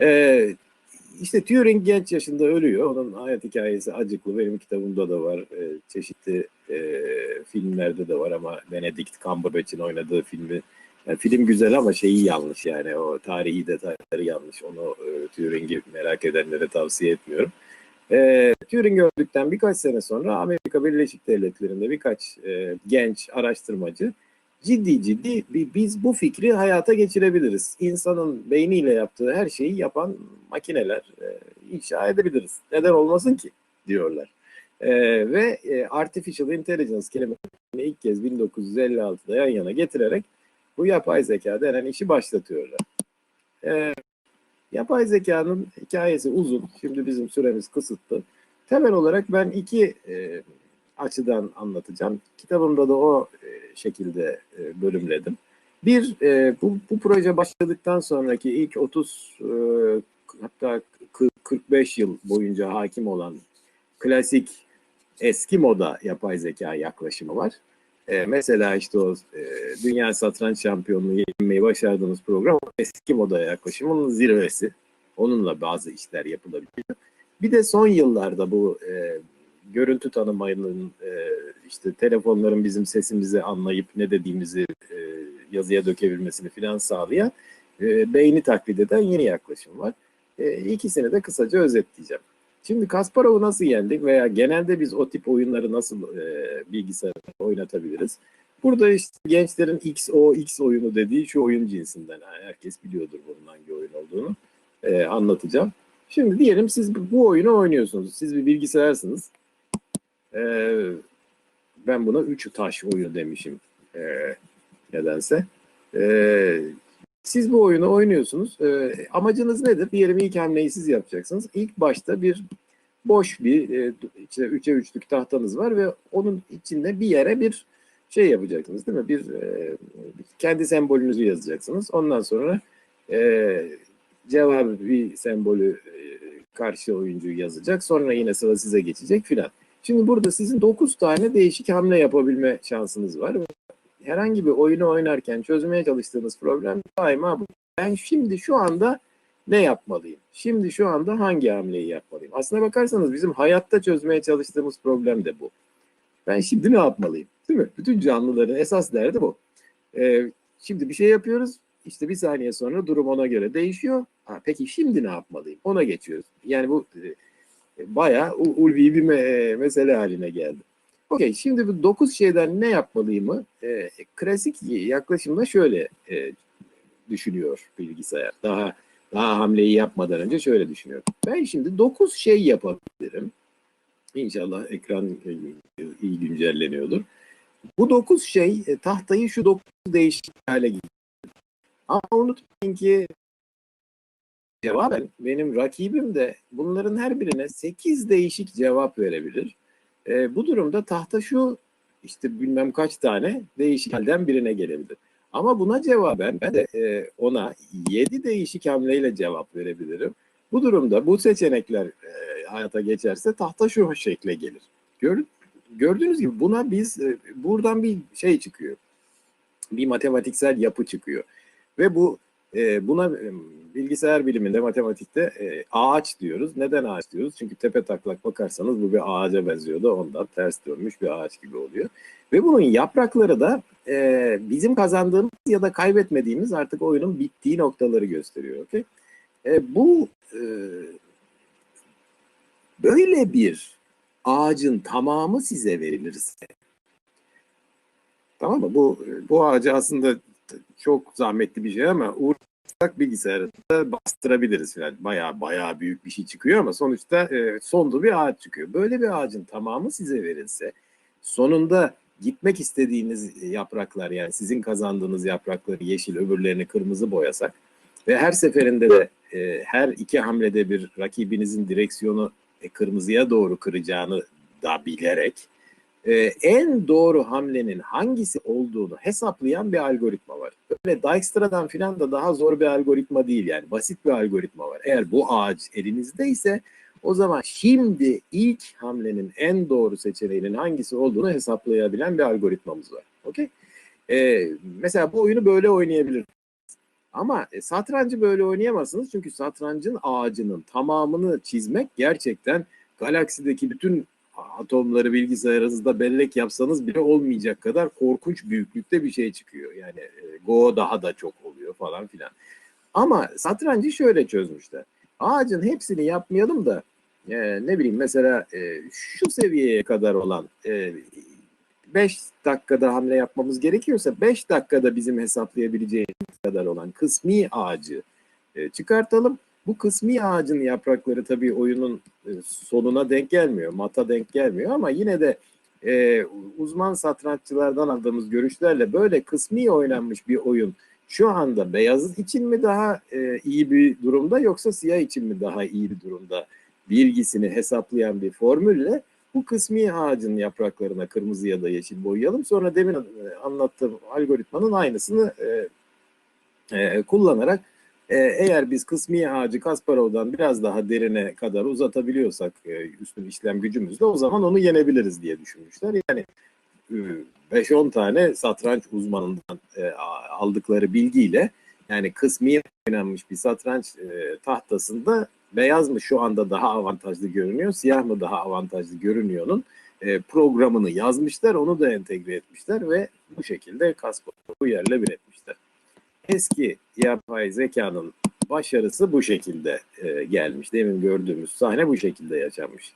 Ee, işte Turing genç yaşında ölüyor. Onun hayat hikayesi acıklı. Benim kitabımda da var. Ee, çeşitli e, filmlerde de var ama Benedict Cumberbatch'in oynadığı filmi yani film güzel ama şeyi yanlış yani o tarihi detayları yanlış. Onu e, Turing'i merak edenlere tavsiye etmiyorum. E, Turing öldükten birkaç sene sonra Amerika Birleşik Devletleri'nde birkaç e, genç araştırmacı ciddi ciddi bi- biz bu fikri hayata geçirebiliriz. İnsanın beyniyle yaptığı her şeyi yapan makineler e, inşa edebiliriz. Neden olmasın ki diyorlar. E, ve e, Artificial Intelligence kelimesini ilk kez 1956'da yan yana getirerek bu yapay zeka denen işi başlatıyorlar. E, yapay zekanın hikayesi uzun. Şimdi bizim süremiz kısıtlı. Temel olarak ben iki e, açıdan anlatacağım. Kitabımda da o e, şekilde e, bölümledim. Bir, e, bu, bu proje başladıktan sonraki ilk 30 e, hatta 40, 45 yıl boyunca hakim olan klasik eski moda yapay zeka yaklaşımı var. E, mesela işte o e, Dünya Satranç Şampiyonluğu yenmeyi başardığımız program eski moda yaklaşımının zirvesi. Onunla bazı işler yapılabiliyor. Bir de son yıllarda bu e, görüntü tanımayının e, işte telefonların bizim sesimizi anlayıp ne dediğimizi e, yazıya dökebilmesini filan sağlayan e, beyni taklit eden yeni yaklaşım var. E, ikisini de kısaca özetleyeceğim. Şimdi Kasparov'u nasıl yendik veya genelde biz o tip oyunları nasıl e, bilgisayarda oynatabiliriz? Burada işte gençlerin XOX oyunu dediği şu oyun cinsinden. Herkes biliyordur bunun hangi oyun olduğunu e, anlatacağım. Şimdi diyelim siz bu oyunu oynuyorsunuz. Siz bir bilgisayarsınız. E, ben buna üç taş oyunu demişim e, nedense. E, siz bu oyunu oynuyorsunuz. E, amacınız nedir? Diyelim ilk hamleyi siz yapacaksınız. İlk başta bir boş bir e, içinde üçe üçlük tahtanız var ve onun içinde bir yere bir şey yapacaksınız değil mi? Bir e, kendi sembolünüzü yazacaksınız. Ondan sonra e, cevabı bir sembolü e, karşı oyuncu yazacak. Sonra yine sıra size geçecek filan. Şimdi burada sizin 9 tane değişik hamle yapabilme şansınız var. Herhangi bir oyunu oynarken çözmeye çalıştığınız problem daima bu. Ben şimdi şu anda ne yapmalıyım? Şimdi şu anda hangi hamleyi yapmalıyım? Aslına bakarsanız bizim hayatta çözmeye çalıştığımız problem de bu. Ben şimdi ne yapmalıyım? Değil mi? Bütün canlıların esas derdi bu. Ee, şimdi bir şey yapıyoruz. İşte bir saniye sonra durum ona göre değişiyor. Ha, peki şimdi ne yapmalıyım? Ona geçiyoruz. Yani bu bayağı ulvi bir me- mesele haline geldi. Okey, şimdi bu dokuz şeyden ne yapmalıyımı e, klasik yaklaşımda şöyle e, düşünüyor bilgisayar. Daha daha hamleyi yapmadan önce şöyle düşünüyorum. Ben şimdi dokuz şey yapabilirim. İnşallah ekran e, iyi güncelleniyordur. Bu dokuz şey e, tahtayı şu dokuz değişik hale getiriyor. Ama unutmayın ki cevaben benim rakibim de bunların her birine 8 değişik cevap verebilir. E, bu durumda tahta şu işte bilmem kaç tane değişik halden birine gelebilir. Ama buna cevaben ben de e, ona 7 değişik hamleyle cevap verebilirim. Bu durumda bu seçenekler e, hayata geçerse tahta şu şekle gelir. Gör, gördüğünüz gibi buna biz e, buradan bir şey çıkıyor. Bir matematiksel yapı çıkıyor. Ve bu e, buna bilgisayar biliminde, matematikte e, ağaç diyoruz. Neden ağaç diyoruz? Çünkü tepe taklak bakarsanız bu bir ağaca benziyor da ondan ters dönmüş bir ağaç gibi oluyor. Ve bunun yaprakları da e, bizim kazandığımız ya da kaybetmediğimiz artık oyunun bittiği noktaları gösteriyor. Okay? E, bu e, böyle bir ağacın tamamı size verilirse tamam mı? Bu bu ağacı aslında çok zahmetli bir şey ama uğraşsak bilgisayarda bastırabiliriz falan. Bayağı bayağı büyük bir şey çıkıyor ama sonuçta e, sonlu bir ağaç çıkıyor. Böyle bir ağacın tamamı size verilse sonunda gitmek istediğiniz yapraklar yani sizin kazandığınız yaprakları yeşil öbürlerini kırmızı boyasak ve her seferinde de e, her iki hamlede bir rakibinizin direksiyonu e, kırmızıya doğru kıracağını da bilerek e, en doğru hamlenin hangisi olduğunu hesaplayan bir algoritma var. Böyle Dijkstra'dan filan da daha zor bir algoritma değil yani basit bir algoritma var. Eğer bu ağaç elinizdeyse o zaman şimdi ilk hamlenin en doğru seçeneğinin hangisi olduğunu hesaplayabilen bir algoritmamız var. Okey? Ee, mesela bu oyunu böyle oynayabilir. Ama e, satrancı böyle oynayamazsınız çünkü satrancın ağacının tamamını çizmek gerçekten galaksideki bütün atomları bilgisayarınızda bellek yapsanız bile olmayacak kadar korkunç büyüklükte bir şey çıkıyor. Yani e, Go daha da çok oluyor falan filan. Ama satrancı şöyle çözmüşler. Ağacın hepsini yapmayalım da e, ne bileyim mesela e, şu seviyeye kadar olan 5 dakikada hamle yapmamız gerekiyorsa 5 dakikada bizim hesaplayabileceğimiz kadar olan kısmi ağacı e, çıkartalım. Bu kısmi ağacın yaprakları tabii oyunun e, sonuna denk gelmiyor, mata denk gelmiyor ama yine de e, uzman satranççılardan aldığımız görüşlerle böyle kısmi oynanmış bir oyun şu anda beyaz için mi daha e, iyi bir durumda yoksa siyah için mi daha iyi bir durumda bilgisini hesaplayan bir formülle bu kısmi ağacın yapraklarına kırmızı ya da yeşil boyayalım. Sonra demin e, anlattığım algoritmanın aynısını e, e, kullanarak e, eğer biz kısmi ağacı Kasparov'dan biraz daha derine kadar uzatabiliyorsak e, üstün işlem gücümüzle o zaman onu yenebiliriz diye düşünmüşler. Yani e, 5-10 tane satranç uzmanından e, aldıkları bilgiyle yani kısmi oynanmış bir satranç e, tahtasında beyaz mı şu anda daha avantajlı görünüyor, siyah mı daha avantajlı görünüyor'nun e, programını yazmışlar, onu da entegre etmişler ve bu şekilde Kasparov'u yerle bir etmişler. Eski yapay zekanın başarısı bu şekilde e, gelmiş. Demin gördüğümüz sahne bu şekilde yaşanmış.